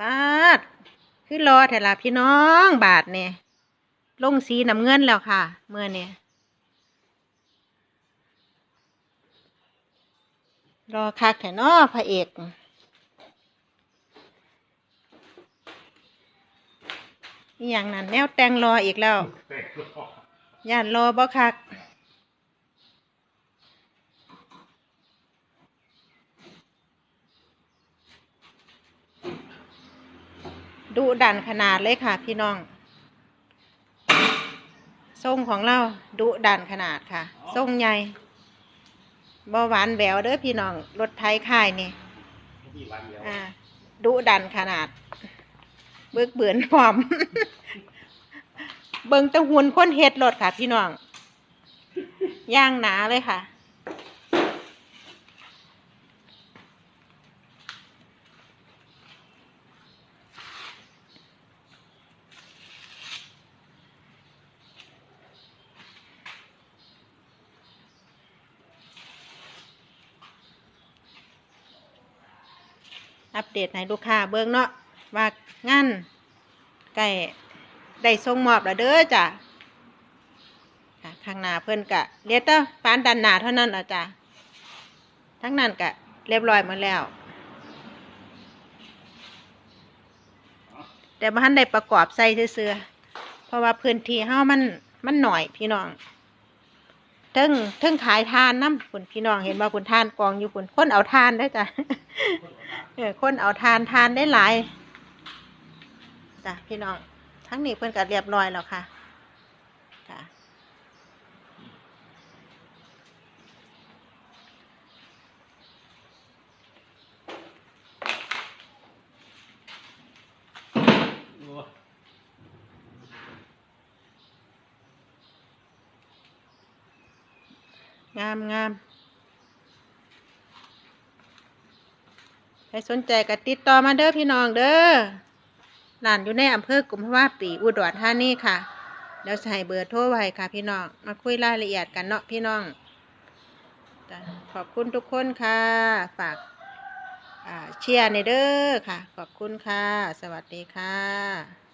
ปาดคือรอแต่ละพี่น้องบาทเนี่ยลงสีน้ำเงินแล้วค่ะ เมื่อเนี่ยรอคักแต่นอพระเอกอหย่างนั้นแนวแต่งรออีกแล้วแต่งรอย่านรอบ่คัก ดุดันขนาดเลยค่ะ พี่น้องทรงของเราดุดันขนาดค่ะทรงใหญ่บ่หวานแหววเด้อพี่น้องรถไทยค่ายนี่ดียวอ่าดุดันขนาด เบิกเบือนพร้อม เบิงตะหุนคนเฮ็ดรถค่ะ พี่น้องย่างหนาเลยค่ะ อัปเดตให้ลูกค้าเบิ่งเนาะว่างานใกล้ได้ส่งมอบแล้วเด้อจ้ะข้างหน้าเพิ่อนกะเรียกแต่ปานดันหนาเท่านั้นละจ้ะทั้งนั้นกะเรียบร้อยหมดแล้ว แต่บ้านได้ประกอบใส่เสื้อเพราะว่าพื้นที่เฮามันมันหน่อยพี่น้อง ทิงเทิงขายทานน้ำคุณพี่น้องเห็นว่าคุณทานกองอยู่คุณคนเอาทานได้จ้ะเออคนเอาทานทานได้หลายจ้ะพี่น้องทั้งนี้เพื่อนก็เรียบร้อยแล้วค่ะ งามงามใครสนใจก็ติดต่อมาเด้อพี่น้องเด้อร้านอยู่ในอำเภอกุมภาวะปีอุดรธานีค่ะ เดี๋ยวใส่เบอร์โทรไว้ค่ะ พี่น้อง มาคุยรายละเอียดกันเนาะพี่น้อง ขอบคุณทุกคนค่ะ ฝากเชียร์ในเด้อค่ะ ขอบคุณค่ะ สวัสดีค่ะ